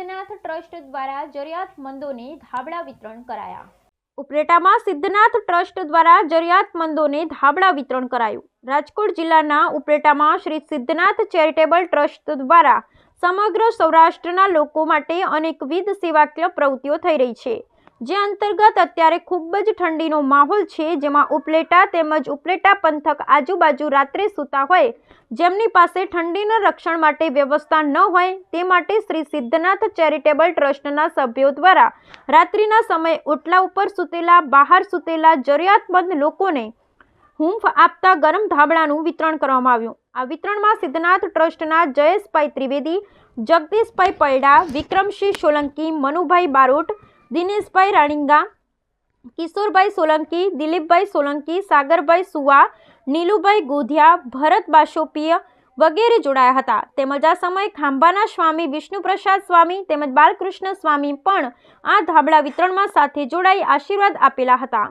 Siddhnath trust દ્વારા જરૂરિયાતમંદોને ધાબળા વિતરણ કરાયા. ઉપરેટામાં સિદ્ધનાથ ટ્રસ્ટ દ્વારા જરૂરિયાતમંદોને ધાબળા વિતરણ કરાયું. રાજકોટ જિલ્લાના ઉપરેટામાં શ્રી સિદ્ધનાથ ચેરિટેબલ ટ્રસ્ટ દ્વારા સમગ્ર સૌરાષ્ટ્રના લોકો માટે અનેકવિધ સેવાકીય પ્રવૃત્તિઓ થઈ રહી છે. જે અંતર્ગત અત્યારે ખૂબ જ ઠંડીનો માહોલ છે, જેમાં ઉપલેટા તેમજ ઉપલેટા પંથક આજુબાજુ રાત્રે સૂતા હોય. જેમની પાસે ઠંડીના રક્ષણ માટે વ્યવસ્થા ન હોય, તે માટે શ્રી સિદ્ધનાથ ચેરિટેબલ ટ્રસ્ટના સભ્યો દ્વારા રાત્રિના સમયે ઓટલા ઉપર સૂતેલા, બહાર સૂતેલા જરૂરિયાતમંદ લોકોને હૂંફ આપતા ગરમ ધાબળાનું વિતરણ કરવામાં આવ્યું. આ વિતરણમાં સિદ્ધનાથ ટ્રસ્ટના જયેશભાઈ ત્રિવેદી, જગદીશભાઈ પૈડા, વિક્રમસિંહ સોલંકી, મનુભાઈ બારોટ દિનેશભાઈ રાણીંગા, કિશોરભાઈ સોલંકી, દિલીપભાઈ સોલંકી, સાગરભાઈ સુવા, નીલુભાઈ ગોધિયા, ભરત બાસોપીય વગેરે જોડાયા હતા. તેમજ આ સમયે ખાંભાના સ્વામી વિષ્ણુપ્રસાદ સ્વામી તેમજ બાલકૃષ્ણ સ્વામી પણ આ ધાબળા વિતરણમાં સાથે જોડાઈ આશીર્વાદ આપેલા હતા.